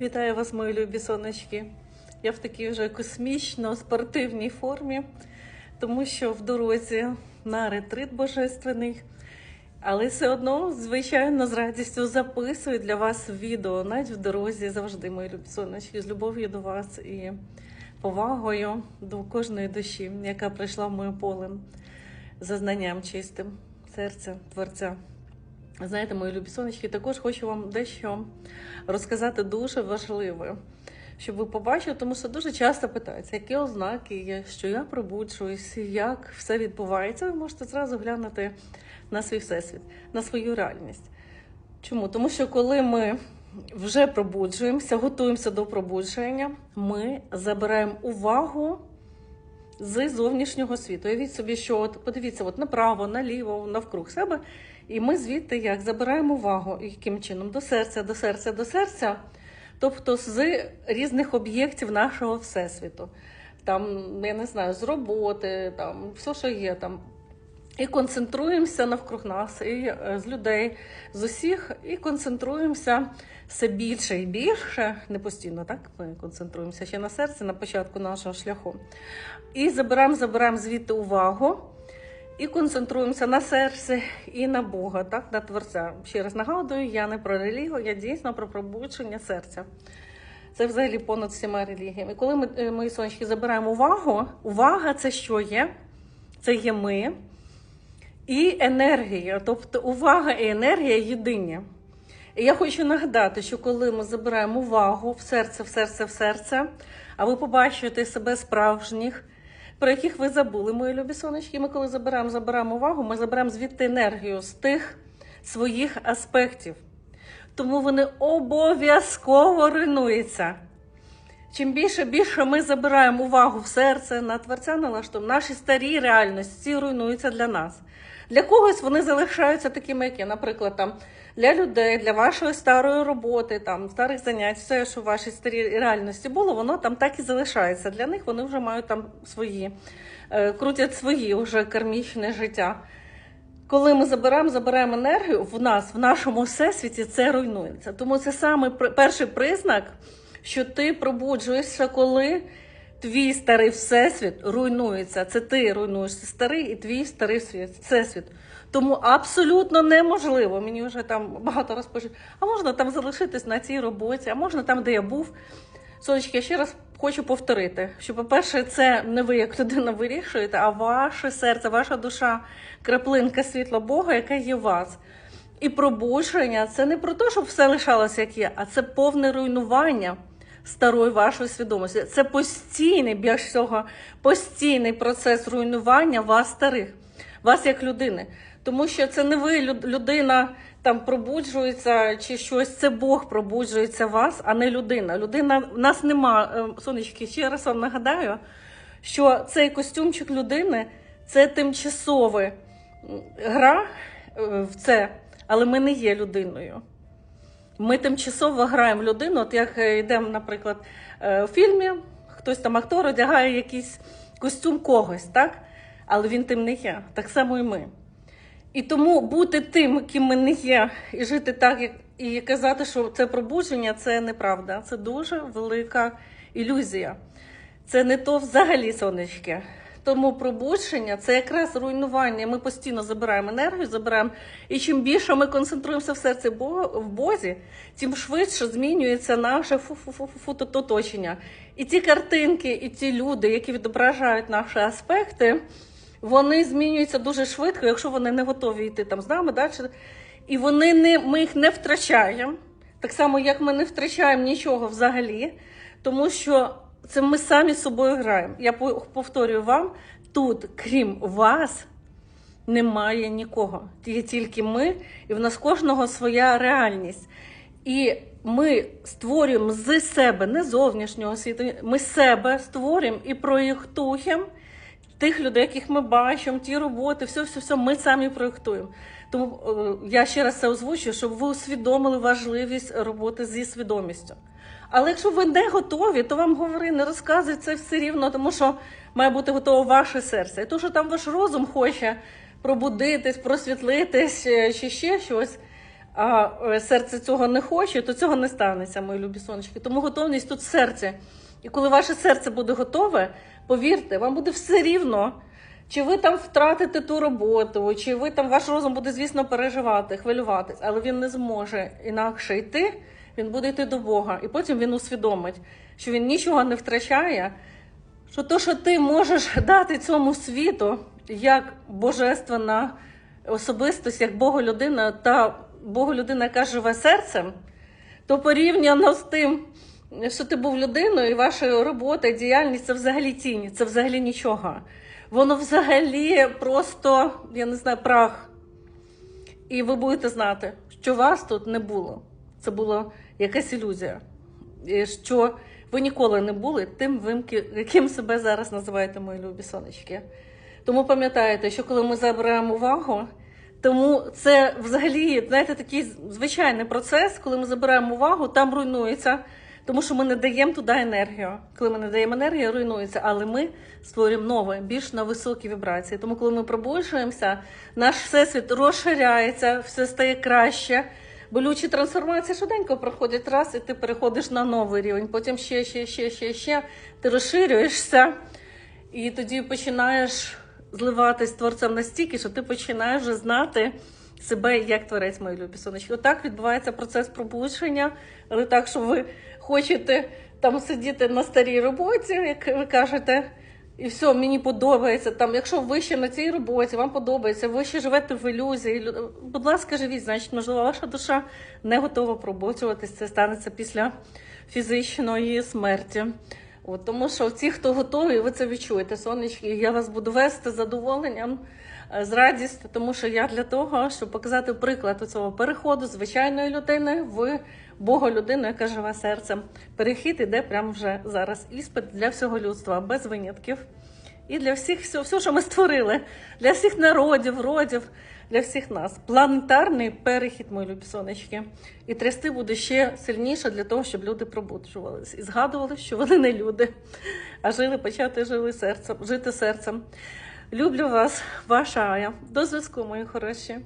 Вітаю вас, мої любі сонечки. Я в такій вже космічно-спортивній формі, тому що в дорозі на ретрит божественний. Але все одно, звичайно, з радістю записую для вас відео, навіть в дорозі завжди, мої любі сонечки, з любов'ю до вас і повагою до кожної душі, яка прийшла в моє поле за знанням чистим серця Творця. Знаєте, мої любі сонечки, також хочу вам дещо розказати дуже важливе, щоб ви побачили, тому що дуже часто питаються, які ознаки є, що я пробуджуюсь, як все відбувається. Ви можете зразу глянути на свій всесвіт, на свою реальність. Чому? Тому що коли ми вже пробуджуємося, готуємося до пробудження, ми забираємо увагу з зовнішнього світу. Уявіть собі, що от подивіться, от направо, наліво, навкруг себе. І ми звідти як забираємо увагу, яким чином до серця, до серця, до серця, тобто з різних об'єктів нашого всесвіту. Там, я не знаю, з роботи, там все, що є там. І концентруємося навкруг нас, і е, з людей, з усіх, і концентруємося все більше і більше, не постійно, так? Ми концентруємося ще на серці на початку нашого шляху. І забираємо, забираємо звідти увагу і концентруємося на серці і на Бога, так, на Творця. Ще раз нагадую, я не про релігію, я дійсно про пробудження серця. Це взагалі понад всіма релігіями. Коли ми, е, мої сонечки, забираємо увагу, увага це що є? Це є ми і енергія. Тобто увага і енергія єдині. І я хочу нагадати, що коли ми забираємо увагу в серце, в серце, в серце, а ви побачите себе справжніх, про яких ви забули, мої любі сонечки. Ми коли забираємо, забираємо увагу, ми забираємо звідти енергію з тих своїх аспектів. Тому вони обов'язково руйнуються. Чим більше більше ми забираємо увагу в серце на творця налаштовуємо, наші старі реальності руйнуються для нас. Для когось вони залишаються такими, як є, наприклад, там для людей, для вашої старої роботи, там старих занять, все, що в вашій старій реальності було, воно там так і залишається. Для них вони вже мають там свої, е, крутять свої вже кармічне життя. Коли ми забираємо, забираємо енергію в нас, в нашому всесвіті, це руйнується. Тому це саме перший признак, що ти пробуджуєшся, коли твій старий всесвіт руйнується. Це ти руйнуєшся старий і твій старий світ, всесвіт. Тому абсолютно неможливо. Мені вже там багато пишуть, а можна там залишитись на цій роботі, а можна там, де я був. Сонечки, я ще раз хочу повторити, що, по-перше, це не ви як людина вирішуєте, а ваше серце, ваша душа, краплинка світла Бога, яка є в вас. І пробудження це не про те, щоб все лишалося як є, а це повне руйнування старої вашої свідомості. Це постійний, більш всього, постійний процес руйнування вас старих, вас як людини. Тому що це не ви, людина там пробуджується чи щось, це Бог пробуджується вас, а не людина. Людина в нас нема, е, сонечки, ще раз вам нагадаю, що цей костюмчик людини це тимчасова гра е, в це, але ми не є людиною. Ми тимчасово граємо людину, от як е, йдемо, наприклад, е, у фільмі, хтось там актор одягає якийсь костюм когось, так? Але він тим не є. Так само і ми. І тому бути тим, ким ми не є, і жити так, як і казати, що це пробудження, це неправда. Це дуже велика ілюзія. Це не то взагалі сонечки. Тому пробудження це якраз руйнування. Ми постійно забираємо енергію, забираємо. І чим більше ми концентруємося в серці в Бозі, тим швидше змінюється наше фу-фу-фу-фу оточення. І ті картинки, і ті люди, які відображають наші аспекти, вони змінюються дуже швидко, якщо вони не готові йти там з нами далі. І вони не, ми їх не втрачаємо. Так само, як ми не втрачаємо нічого взагалі, тому що це ми самі з собою граємо. Я повторюю вам, тут, крім вас, немає нікого. Є тільки ми, і в нас кожного своя реальність. І ми створюємо з себе, не зовнішнього світу, ми себе створюємо і проєктуємо тих людей, яких ми бачимо, ті роботи, все, все, все ми самі проєктуємо. Тому е, я ще раз це озвучую, щоб ви усвідомили важливість роботи зі свідомістю. Але якщо ви не готові, то вам говори, не розказуй це все рівно, тому що має бути готове ваше серце. І то, що там ваш розум хоче пробудитись, просвітлитись е, чи ще щось. а е, серце цього не хоче, то цього не станеться, мої любі сонечки. Тому готовність тут в серці. І коли ваше серце буде готове, повірте, вам буде все рівно. Чи ви там втратите ту роботу, чи ви там ваш розум буде, звісно, переживати, хвилюватись, але він не зможе інакше йти, він буде йти до Бога. І потім він усвідомить, що він нічого не втрачає, що то, що ти можеш дати цьому світу як божественна особистість, як Боголюдина та Боголюдина, яка живе серцем, то порівняно з тим, що ти був людиною, і ваша робота, діяльність це взагалі тінь, це взагалі нічого. Воно взагалі просто, я не знаю, прах. І ви будете знати, що вас тут не було. Це була якась ілюзія. Що ви ніколи не були тим, яким себе зараз називаєте мої любі сонечки. Тому пам'ятайте, що коли ми забираємо увагу, тому це взагалі, знаєте, такий звичайний процес, коли ми забираємо увагу, там руйнується, тому що ми не даємо туди енергію. Коли ми не даємо енергію, руйнується, але ми створюємо нове, більш на високі вібрації. Тому, коли ми пробуджуємося, наш всесвіт розширяється, все стає краще. Болючі трансформації швиденько проходять раз, і ти переходиш на новий рівень. Потім ще, ще, ще, ще, ще. Ти розширюєшся, і тоді починаєш зливатись з творцем настільки, що ти починаєш вже знати себе як творець, мої любі сонечки. Отак відбувається процес пробудження, але так, що ви хочете там сидіти на старій роботі, як ви кажете. І все, мені подобається. Там, якщо ви ще на цій роботі, вам подобається, ви ще живете в ілюзії. Будь ласка, живіть, значить, можливо, ваша душа не готова пробуджуватись. Це станеться після фізичної смерті. От, тому що ті, хто готові, ви це відчуєте, сонечки. Я вас буду вести з задоволенням, з радістю, тому що я для того, щоб показати приклад цього переходу звичайної людини в Бога людину, яка живе серцем. Перехід іде прямо вже зараз. Іспит для всього людства, без винятків. І для всіх, все, все, що ми створили, для всіх народів, родів, для всіх нас. Планетарний перехід, мої любі сонечки. І трясти буде ще сильніше для того, щоб люди пробуджувалися і згадували, що вони не люди, а жили, почати жили серцем, жити серцем. Люблю вас, ваша Ая. До зв'язку, мої хороші.